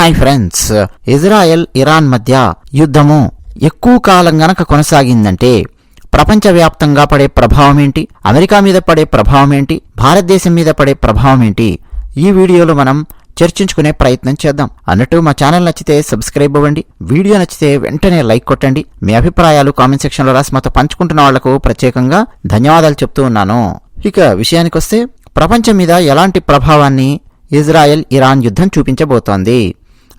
Hi friends. Israel Iran మధ్య యుద్ధము ఎక్కువ కాలం గనక కొనసాగిందంటే ప్రపంచవ్యాప్తంగా పడే ప్రభావం ఏంటి? అమెరికా మీద పడే ప్రభావం ఏంటి? భారతదేశం మీద పడే ప్రభావం ఏంటి? ఈ వీడియోలో మనం చర్చించుకునే ప్రయత్నం చేద్దాం. అన్నట్టు మా ఛానల్ నచ్చితే సబ్స్క్రైబ్ అవ్వండి. వీడియో నచ్చితే వెంటనే లైక్ కొట్టండి. మీ అభిప్రాయాలు కామెంట్ సెక్షన్లో రాసి మాతో పంచుకుంటున్న వాళ్ళకు ప్రత్యేకంగా ధన్యవాదాలు చెప్తూ ఉన్నాను. ఇక విషయానికొస్తే ప్రపంచం మీద ఎలాంటి ప్రభావాన్ని ఇజ్రాయెల్ ఇరాన్ యుద్ధం చూపించబోతోంది?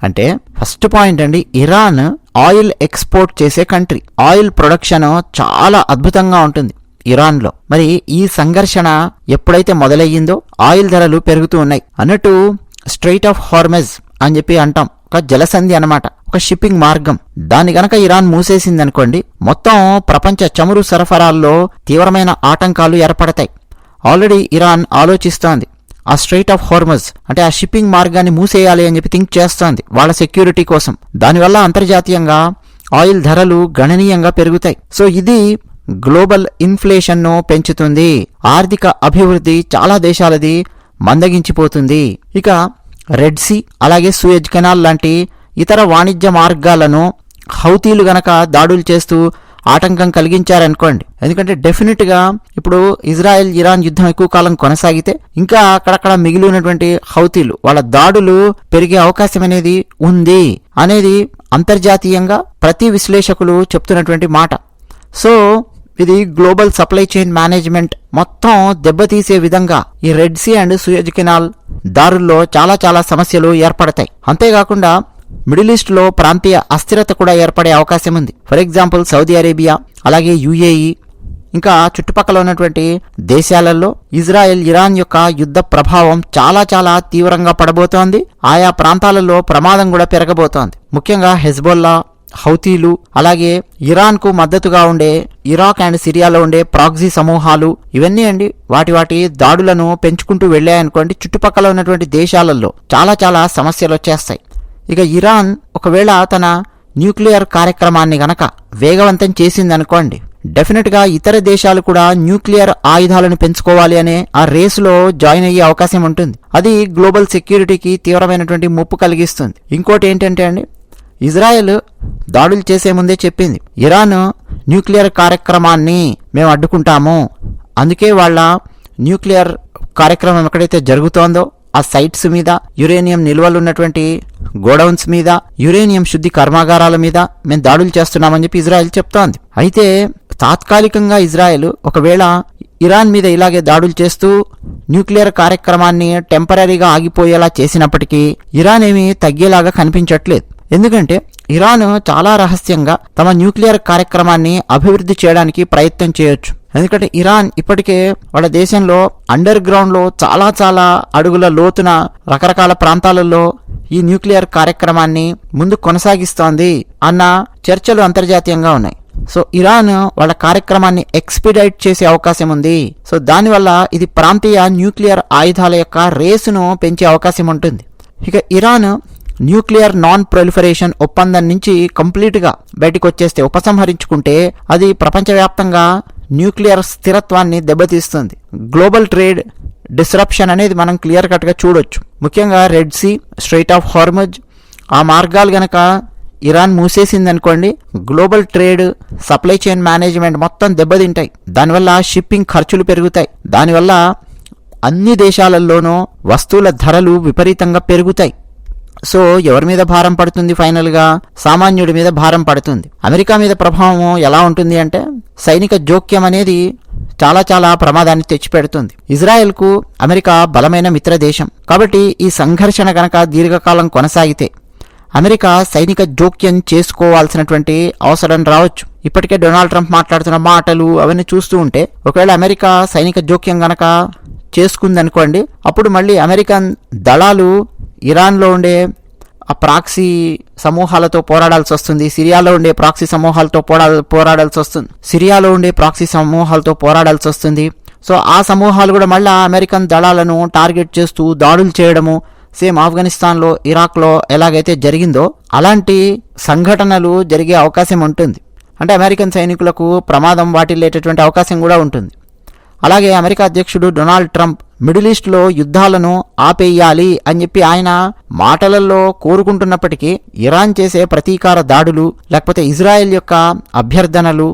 అంటే ఫస్ట్ పాయింట్ అండి ఇరాన్ ఆయిల్ ఎక్స్పోర్ట్ చేసే కంట్రీ. ఆయిల్ ప్రొడక్షన్ చాలా అద్భుతంగా ఉంటుంది ఇరాన్లో. మరి ఈ సంఘర్షణ ఎప్పుడైతే మొదలయ్యిందో ఆయిల్ ధరలు పెరుగుతూ ఉన్నాయి. అన్నట్టు స్ట్రైట్ ఆఫ్ హార్మెజ్ అని చెప్పి అంటాం. ఒక జలసంధి అన్నమాట ఒక షిప్పింగ్ మార్గం. దాన్ని గనక ఇరాన్ మూసేసింది అనుకోండి మొత్తం ప్రపంచ చమురు సరఫరాల్లో తీవ్రమైన ఆటంకాలు ఏర్పడతాయి. ఆల్రెడీ ఇరాన్ ఆలోచిస్తోంది ఆ స్ట్రైట్ ఆఫ్ హార్మజ్ అంటే ఆ షిప్పింగ్ మార్గాన్ని మూసేయాలి అని చెప్పి థింక్ చేస్తోంది వాళ్ళ సెక్యూరిటీ కోసం. దానివల్ల అంతర్జాతీయంగా ఆయిల్ ధరలు గణనీయంగా పెరుగుతాయి. సో ఇది గ్లోబల్ ఇన్ఫ్లేషన్ను పెంచుతుంది. ఆర్థిక అభివృద్ధి చాలా దేశాలది మందగించిపోతుంది. ఇక రెడ్ సీ అలాగే సూయజ్ కెనాల్ లాంటి ఇతర వాణిజ్య మార్గాలను హౌతీలు గనక దాడులు చేస్తూ ఆటంకం కలిగించారనుకోండి. ఎందుకంటే డెఫినెట్గా ఇప్పుడు ఇజ్రాయెల్ ఇరాన్ యుద్ధం ఎక్కువ కాలం కొనసాగితే ఇంకా అక్కడక్కడ మిగిలి ఉన్నటువంటి హౌతీలు వాళ్ళ దాడులు పెరిగే అవకాశం అనేది ఉంది అనేది అంతర్జాతీయంగా ప్రతి విశ్లేషకులు చెప్తున్నటువంటి మాట. సో ఇది గ్లోబల్ సప్లై చైన్ మేనేజ్మెంట్ మొత్తం దెబ్బతీసే విధంగా ఈ red sea and Suez canal దారుల్లో చాలా చాలా సమస్యలు ఏర్పడతాయి. అంతేకాకుండా మిడిల్ ఈస్ట్లో ప్రాంతీయ అస్థిరత కూడా ఏర్పడే అవకాశం ఉంది. ఫర్ ఎగ్జాంపుల్ సౌదీ అరేబియా అలాగే యుఏఈ ఇంకా చుట్టుపక్కల ఉన్నటువంటి దేశాలలో ఇజ్రాయెల్ ఇరాన్ యొక్క యుద్ధ ప్రభావం చాలా చాలా తీవ్రంగా పడబోతోంది. ఆయా ప్రాంతాలలో ప్రమాదం కూడా పెరగబోతోంది. ముఖ్యంగా హెజ్బొల్లా హౌతీలు అలాగే ఇరాన్కు మద్దతుగా ఉండే ఇరాక్ అండ్ సిరియాలో ఉండే ప్రాక్సీ సమూహాలు ఇవన్నీ అండి వాటి వాటి దాడులను పెంచుకుంటూ వెళ్ళాయనుకోండి. చుట్టుపక్కల ఉన్నటువంటి దేశాలలో చాలా చాలా సమస్యలు వచ్చేస్తాయి. ఇక ఇరాన్ ఒకవేళ తన న్యూక్లియర్ కార్యక్రమాన్ని గనక వేగవంతం చేసిందనుకోండి డెఫినెట్గా ఇతర దేశాలు కూడా న్యూక్లియర్ ఆయుధాలను పెంచుకోవాలి అనే ఆ రేసులో జాయిన్ అయ్యే అవకాశం ఉంటుంది. అది గ్లోబల్ సెక్యూరిటీకి తీవ్రమైనటువంటి ముప్పు కలిగిస్తుంది. ఇంకోటి ఏంటంటే అండి ఇజ్రాయెల్ దాడులు చేసే ముందే చెప్పింది ఇరాన్ న్యూక్లియర్ కార్యక్రమాన్ని మేము అడ్డుకుంటాము అందుకే వాళ్ళ న్యూక్లియర్ కార్యక్రమం ఎక్కడైతే జరుగుతోందో ఆ సైట్స్ మీద యురేనియం నిల్వలు ఉన్నటువంటి గోడౌన్స్ మీద యురేనియం శుద్ధి కర్మాగారాల మీద మేము దాడులు చేస్తున్నామని చెప్పి ఇజ్రాయెల్ చెప్తోంది. అయితే తాత్కాలికంగా ఇజ్రాయెల్ ఒకవేళ ఇరాన్ మీద ఇలాగే దాడులు చేస్తూ న్యూక్లియర్ కార్యక్రమాన్ని టెంపరీగా ఆగిపోయేలా చేసినప్పటికీ ఇరాన్ ఏమీ తగ్గేలాగా కనిపించట్లేదు. ఎందుకంటే ఇరాన్ చాలా రహస్యంగా తమ న్యూక్లియర్ కార్యక్రమాన్ని అభివృద్ధి చేయడానికి ప్రయత్నం చేయొచ్చు. ఎందుకంటే ఇరాన్ ఇప్పటికే వాళ్ళ దేశంలో అండర్ గ్రౌండ్లో చాలా చాలా అడుగుల లోతున రకరకాల ప్రాంతాలలో ఈ న్యూక్లియర్ కార్యక్రమాన్ని ముందు కొనసాగిస్తోంది అన్న చర్చలు అంతర్జాతీయంగా ఉన్నాయి. సో ఇరాన్ వాళ్ళ కార్యక్రమాన్ని ఎక్స్పిడైట్ చేసే అవకాశం ఉంది. సో దానివల్ల ఇది ప్రాంతీయ న్యూక్లియర్ ఆయుధాల యొక్క రేసును పెంచే అవకాశం ఉంటుంది. ఇక ఇరాన్ న్యూక్లియర్ నాన్ ప్రొలిఫరేషన్ ఒప్పందం నుంచి కంప్లీట్గా బయటకు వచ్చేస్తే ఉపసంహరించుకుంటే అది ప్రపంచవ్యాప్తంగా న్యూక్లియర్ స్థిరత్వాన్ని దెబ్బతీస్తుంది. గ్లోబల్ ట్రేడ్ డిస్రప్షన్ అనేది మనం క్లియర్ కట్గా చూడొచ్చు. ముఖ్యంగా red sea strait of Hormuz ఆ మార్గాలు గనక Iran మూసేసిందనుకోండి global trade supply chain management మొత్తం దెబ్బతింటాయి. దానివల్ల షిప్పింగ్ ఖర్చులు పెరుగుతాయి. దానివల్ల అన్ని దేశాలలోనూ వస్తువుల ధరలు విపరీతంగా పెరుగుతాయి. సో ఎవరి మీద భారం పడుతుంది ఫైనల్గా? సామాన్యుడి మీద భారం పడుతుంది. అమెరికా మీద ప్రభావం ఎలా ఉంటుంది అంటే సైనిక జోక్యం అనేది చాలా చాలా ప్రమాదాన్ని తెచ్చిపెడుతుంది. ఇజ్రాయెల్కు అమెరికా బలమైన మిత్ర దేశం కాబట్టి ఈ సంఘర్షణ గనక దీర్ఘకాలం కొనసాగితే అమెరికా సైనిక జోక్యం చేసుకోవాల్సినటువంటి అవసరం రావచ్చు. ఇప్పటికే డొనాల్డ్ ట్రంప్ మాట్లాడుతున్న మాటలు అవన్నీ చూస్తూ ఉంటే ఒకవేళ అమెరికా సైనిక జోక్యం గనక చేసుకుందనుకోండి అప్పుడు మళ్ళీ అమెరికన్ దళాలు ఇరాన్లో ఉండే ఆ ప్రాక్సీ సమూహాలతో పోరాడాల్సి వస్తుంది. సిరియాలో ఉండే ప్రాక్సీ సమూహాలతో పోరా పోరాడాల్సి వస్తుంది. సిరియాలో ఉండే ప్రాక్సీ సమూహాలతో పోరాడాల్సి వస్తుంది. సో ఆ సమూహాలు కూడా మళ్ళీ అమెరికన్ దళాలను టార్గెట్ చేస్తూ దాడులు చేయడము సేమ్ ఆఫ్ఘనిస్తాన్లో ఇరాక్లో ఎలాగైతే జరిగిందో అలాంటి సంఘటనలు జరిగే అవకాశం ఉంటుంది. అంటే అమెరికన్ సైనికులకు ప్రమాదం వాటిల్లేటటువంటి అవకాశం కూడా ఉంటుంది. అలాగే అమెరికా అధ్యక్షుడు డొనాల్డ్ ట్రంప్ మిడిల్ ఈస్ట్లో యుద్ధాలను ఆపేయాలి అని చెప్పి ఆయన మాటలలో కోరుకుంటున్నప్పటికీ ఇరాన్ చేసే ప్రతీకార దాడులు లేకపోతే ఇజ్రాయెల్ యొక్క అభ్యర్థనలు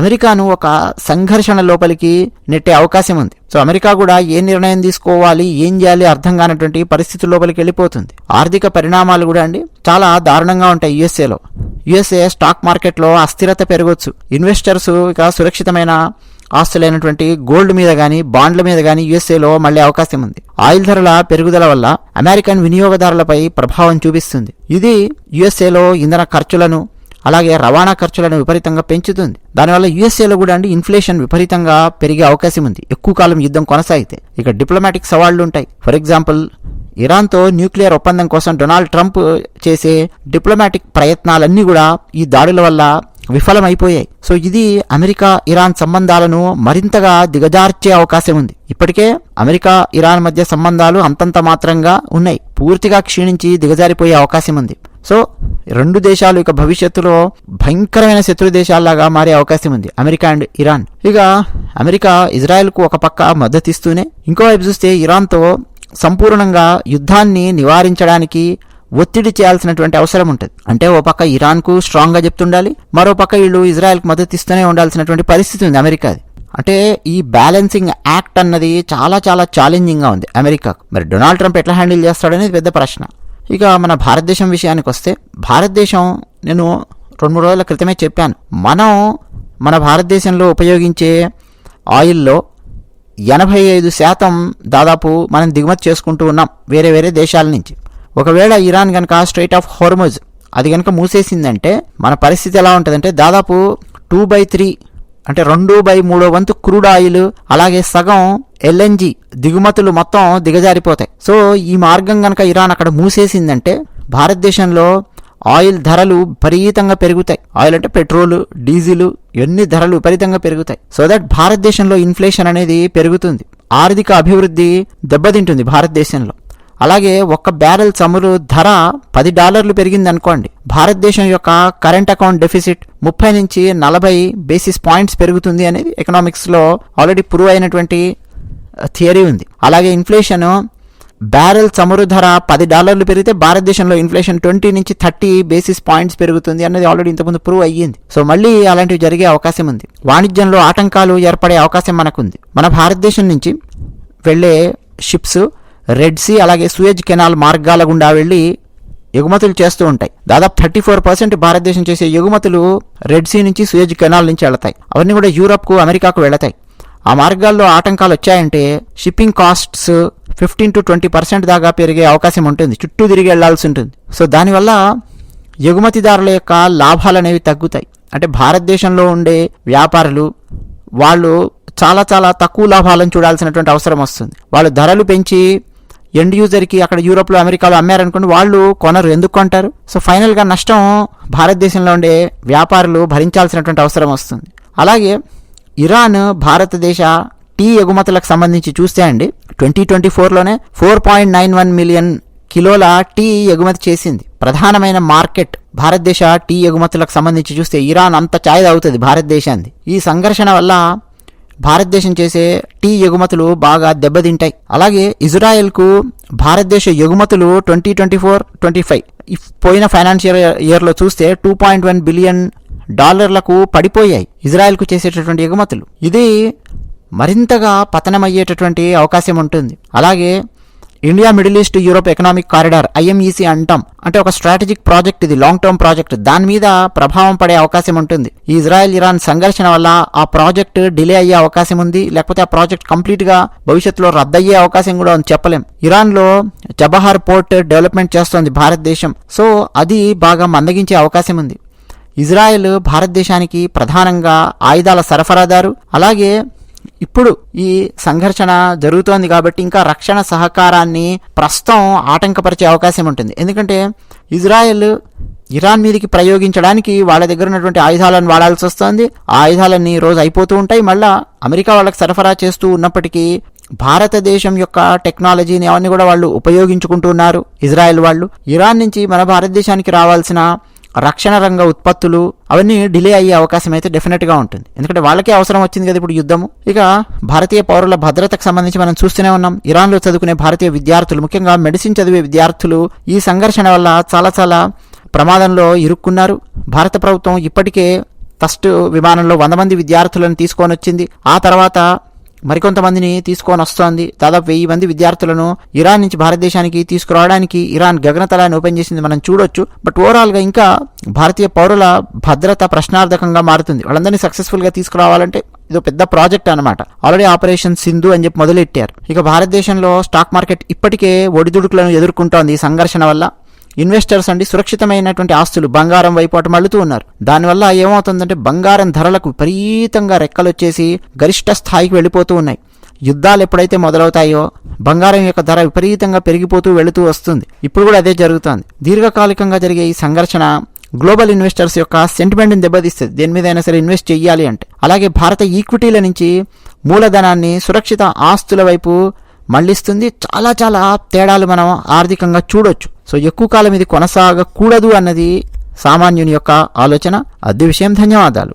అమెరికాను ఒక సంఘర్షణ లోపలికి నెట్టే అవకాశం ఉంది. సో అమెరికా కూడా ఏ నిర్ణయం తీసుకోవాలి ఏం చేయాలి అర్థం కానటువంటి పరిస్థితి లోపలికి వెళ్ళిపోతుంది. ఆర్థిక పరిణామాలు కూడా అండి చాలా దారుణంగా ఉంటాయి యుఎస్ఏలో. యుఎస్ఏ స్టాక్ మార్కెట్లో అస్థిరత పెరగవచ్చు ఇన్వెస్టర్స్ ఇక సురక్షితమైన ఆస్తులైనటువంటి గోల్డ్ మీద కానీ బాండ్ల మీద కానీ యుఎస్ఏలో మళ్ళీ అవకాశం ఉంది. ఆయిల్ ధరల పెరుగుదల వల్ల అమెరికన్ వినియోగదారులపై ప్రభావం చూపిస్తుంది. ఇది యుఎస్ఏలో ఇంధన ఖర్చులను అలాగే రవాణా ఖర్చులను విపరీతంగా పెంచుతుంది. దానివల్ల యుఎస్ఏలో కూడా అండి ఇన్ఫ్లేషన్ విపరీతంగా పెరిగే అవకాశం ఉంది. ఎక్కువ కాలం యుద్ధం కొనసాగితే ఇక డిప్లొమాటిక్ సవాళ్ళు ఉంటాయి. ఫర్ ఎగ్జాంపుల్ ఇరాన్తో న్యూక్లియర్ ఒప్పందం కోసం డొనాల్డ్ ట్రంప్ చేసే డిప్లొమాటిక్ ప్రయత్నాలన్నీ కూడా ఈ దాడుల వల్ల విఫలమైపోయాయి. సో ఇది అమెరికా ఇరాన్ సంబంధాలను మరింతగా దిగజార్చే అవకాశం ఉంది. ఇప్పటికే అమెరికా ఇరాన్ మధ్య సంబంధాలు అంతంత మాత్రంగా ఉన్నాయి. పూర్తిగా క్షీణించి దిగజారిపోయే అవకాశం ఉంది. సో రెండు దేశాలు ఇక భవిష్యత్తులో భయంకరమైన శత్రు దేశాల్లాగా మారే అవకాశం ఉంది. America and Iran. ఇక అమెరికా ఇజ్రాయెల్కు ఒక పక్క మద్దతిస్తూనే ఇంకోవైపు చూస్తే ఇరాన్తో సంపూర్ణంగా యుద్ధాన్ని నివారించడానికి ఒత్తిడి చేయాల్సినటువంటి అవసరం ఉంటుంది. అంటే ఓ పక్క ఇరాన్కు స్ట్రాంగ్గా చెప్తుండాలి మరో పక్క వీళ్ళు ఇజ్రాయెల్కి మద్దతు ఇస్తూనే ఉండాల్సినటువంటి పరిస్థితి ఉంది అమెరికాది. అంటే ఈ బ్యాలెన్సింగ్ యాక్ట్ అన్నది చాలా చాలా ఛాలెంజింగ్గా ఉంది అమెరికాకు. మరి డొనాల్డ్ ట్రంప్ ఎట్లా హ్యాండిల్ చేస్తాడనేది పెద్ద ప్రశ్న. ఇక మన భారతదేశం విషయానికి వస్తే భారతదేశం నేను రెండు మూడు రోజుల క్రితమే చెప్పాను. మనం మన భారతదేశంలో ఉపయోగించే ఆయిల్లో ఎనభై ఐదు శాతం దాదాపు మనం దిగుమతి చేసుకుంటూ ఉన్నాం వేరే వేరే దేశాల నుంచి. ఒకవేళ ఇరాన్ కనుక స్ట్రైట్ ఆఫ్ హోర్మోజ్ అది కనుక మూసేసిందంటే మన పరిస్థితి ఎలా ఉంటుందంటే దాదాపు టూ బై త్రీ అంటే రెండు బై మూడో వంతు క్రూడ్ ఆయిల్ అలాగే సగం ఎల్ఎన్జి దిగుమతులు మొత్తం దిగజారిపోతాయి. సో ఈ మార్గం కనుక ఇరాన్ అక్కడ మూసేసిందంటే భారతదేశంలో ఆయిల్ ధరలు విపరీతంగా పెరుగుతాయి. ఆయిల్ అంటే పెట్రోల్ డీజిల్ ఇవన్నీ ధరలు విపరీతంగా పెరుగుతాయి. సో దట్ భారతదేశంలో ఇన్ఫ్లేషన్ అనేది పెరుగుతుంది. ఆర్థిక అభివృద్ధి దెబ్బతింటుంది భారతదేశంలో. అలాగే ఒక్క బ్యారెల్ చమురు ధర పది డాలర్లు పెరిగింది అనుకోండి. భారతదేశం యొక్క కరెంట్ అకౌంట్ డెఫిసిట్ ముప్పై నుంచి నలభై బేసిస్ పాయింట్స్ పెరుగుతుంది అనేది ఎకనామిక్స్లో ఆల్రెడీ ప్రూవ్ అయినటువంటి uh, థియరీ ఉంది. అలాగే ఇన్ఫ్లేషన్ బ్యారెల్ చమురు ధర పది డాలర్లు పెరిగితే భారతదేశంలో ఇన్ఫ్లేషన్ ట్వంటీ నుంచి థర్టీ బేసిస్ పాయింట్స్ పెరుగుతుంది అన్నది ఆల్రెడీ ఇంతకుముందు ప్రూవ్ అయ్యింది. సో మళ్ళీ అలాంటివి జరిగే అవకాశం ఉంది. వాణిజ్యంలో ఆటంకాలు ఏర్పడే అవకాశం మనకుంది. మన భారతదేశం నుంచి వెళ్ళే షిప్స్ రెడ్ సీ అలాగే సూయజ్ కెనాల్ మార్గాల గుండా వెళ్ళి ఎగుమతులు చేస్తూ ఉంటాయి. దాదాపు థర్టీ ఫోర్ పర్సెంట్ భారతదేశం చేసే ఎగుమతులు రెడ్ సీ నుంచి సూయజ్ కెనాల్ నుంచి వెళతాయి. అవన్నీ కూడా యూరప్కు అమెరికాకు వెళతాయి. ఆ మార్గాల్లో ఆటంకాలు వచ్చాయంటే shipping costs fifteen to twenty percent దాకా పెరిగే అవకాశం ఉంటుంది. చుట్టూ తిరిగి వెళ్ళాల్సి ఉంటుంది. సో దానివల్ల ఎగుమతిదారుల యొక్క లాభాలు అనేవి తగ్గుతాయి. అంటే భారతదేశంలో ఉండే వ్యాపారులు వాళ్ళు చాలా చాలా తక్కువ లాభాలను చూడాల్సినటువంటి అవసరం వస్తుంది. వాళ్ళు ధరలు పెంచి ఎండ్ యూజర్కి అక్కడ యూరోప్లో అమెరికాలో అమ్మారనుకోండి వాళ్ళు కొనరు. ఎందుకు కొంటారు సో ఫైనల్గా నష్టం భారతదేశంలో ఉండే వ్యాపారులు భరించాల్సినటువంటి అవసరం వస్తుంది. అలాగే ఇరాన్ భారతదేశ టీ ఎగుమతులకు సంబంధించి చూస్తే అండి twenty twenty ఫోర్లోనే four point nine one million కిలోల టీ ఎగుమతి చేసింది. ప్రధానమైన మార్కెట్ భారతదేశ టీ ఎగుమతులకు సంబంధించి చూస్తే ఇరాన్ అంత ఛాయ్ అవుతుంది భారతదేశాన్ని ఈ సంఘర్షణ వల్ల భారతదేశం చేసే టీ ఎగుమతులు బాగా దెబ్బతింటాయి. అలాగే ఇజ్రాయెల్కు భారతదేశ ఎగుమతులు twenty twenty four twenty five. పోయిన ఫైనాన్షియల్ ఇయర్లో చూస్తే టూ పాయింట్ వన్ బిలియన్ డాలర్లకు పడిపోయాయి ఇజ్రాయెల్కు చేసేటటువంటి ఎగుమతులు. ఇది మరింతగా పతనమయ్యేటటువంటి అవకాశం ఉంటుంది. అలాగే India Middle East Europe economic corridor IMEC అంటాం. అంటే ఒక స్ట్రాటజిక్ ప్రాజెక్ట్ ఇది లాంగ్ టర్మ్ ప్రాజెక్ట్. దాని మీద ప్రభావం పడే అవకాశం ఉంటుంది. ఇజ్రాయెల్ ఇరాన్ సంఘర్షణ వల్ల ఆ ప్రాజెక్ట్ డిలే అయ్యే అవకాశం ఉంది. లేకపోతే ఆ ప్రాజెక్ట్ కంప్లీట్గా భవిష్యత్తులో రద్దయ్యే అవకాశం కూడా అని చెప్పలేం. ఇరాన్లో జబహార్ పోర్ట్ డెవలప్మెంట్ చేస్తోంది భారతదేశం. సో అది బాగా మందగించే అవకాశం ఉంది. ఇజ్రాయెల్ భారతదేశానికి ప్రధానంగా ఆయుధాల సరఫరాదారు. అలాగే ఇప్పుడు ఈ సంఘర్షణ జరుగుతోంది కాబట్టి ఇంకా రక్షణ సహకారాన్ని ప్రస్తుతం ఆటంకపరిచే అవకాశం ఉంటుంది. ఎందుకంటే ఇజ్రాయెల్ ఇరాన్ మీదకి ప్రయోగించడానికి వాళ్ళ దగ్గర ఉన్నటువంటి ఆయుధాలను వాడాల్సి వస్తుంది. ఆ ఆయుధాలన్నీ రోజు అయిపోతూ ఉంటాయి. మళ్ళా అమెరికా వాళ్ళకి సరఫరా చేస్తూ ఉన్నప్పటికీ భారతదేశం యొక్క టెక్నాలజీని అవన్నీ కూడా వాళ్ళు ఉపయోగించుకుంటున్నారు ఇజ్రాయెల్ వాళ్ళు. ఇరాన్ నుంచి మన భారతదేశానికి రావాల్సిన రక్షణ రంగ ఉత్పత్తులు అవన్నీ డిలే అయ్యే అవకాశం అయితే డెఫినెట్గా ఉంటుంది. ఎందుకంటే వాళ్ళకే అవసరం వచ్చింది కదా ఇప్పుడు యుద్ధము. ఇక భారతీయ పౌరుల భద్రతకు సంబంధించి మనం చూస్తూనే ఉన్నాం. ఇరాన్లో చదువుకునే భారతీయ విద్యార్థులు ముఖ్యంగా మెడిసిన్ చదివే విద్యార్థులు ఈ సంఘర్షణ వల్ల చాలా చాలా ప్రమాదంలో ఇరుక్కున్నారు. భారత ప్రభుత్వం ఇప్పటికే ఫస్ట్ విమానంలో వంద మంది విద్యార్థులను తీసుకొని వచ్చింది. ఆ తర్వాత మరికొంతమందిని తీసుకొని వస్తోంది. దాదాపు వెయ్యి మంది విద్యార్థులను ఇరాన్ నుంచి భారతదేశానికి తీసుకురావడానికి ఇరాన్ గగనతలాన్ని ఓపెన్ చేసింది మనం చూడొచ్చు. బట్ ఓవరాల్గా ఇంకా భారతీయ పౌరుల భద్రత ప్రశ్నార్థకంగా మారుతుంది. వాళ్ళందరినీ సక్సెస్ఫుల్గా తీసుకురావాలంటే ఇది పెద్ద ప్రాజెక్ట్ అనమాట ఆల్రెడీ ఆపరేషన్ సింధు అని చెప్పి మొదలెట్టారు. ఇక భారతదేశంలో స్టాక్ మార్కెట్ ఇప్పటికే ఒడిదుడుకులను ఎదుర్కొంటోంది ఈ సంఘర్షణ వల్ల. ఇన్వెస్టర్స్ అండి సురక్షితమైనటువంటి ఆస్తులు బంగారం వైపు అటు మళ్ళుతూ ఉన్నారు. దానివల్ల ఏమవుతుందంటే బంగారం ధరలకు విపరీతంగా రెక్కలొచ్చేసి గరిష్ట స్థాయికి వెళ్ళిపోతూ ఉన్నాయి. యుద్ధాలు ఎప్పుడైతే మొదలవుతాయో బంగారం యొక్క ధర విపరీతంగా పెరిగిపోతూ వెళుతూ వస్తుంది. ఇప్పుడు కూడా అదే జరుగుతోంది. దీర్ఘకాలికంగా జరిగే ఈ సంఘర్షణ గ్లోబల్ ఇన్వెస్టర్స్ యొక్క సెంటిమెంట్ని దెబ్బతీస్తుంది. దేని మీద అయినా సరే ఇన్వెస్ట్ చేయాలి అంటే. అలాగే భారత ఈక్విటీల నుంచి మూలధనాన్ని సురక్షిత ఆస్తుల వైపు మళ్ళిస్తుంది. చాలా చాలా తేడాలు మనం ఆర్థికంగా చూడొచ్చు. సో ఎక్కువ కాలం ఇది కొనసాగకూడదు అన్నది సామాన్యుని యొక్క ఆలోచన. అద్దె విషయం. ధన్యవాదాలు.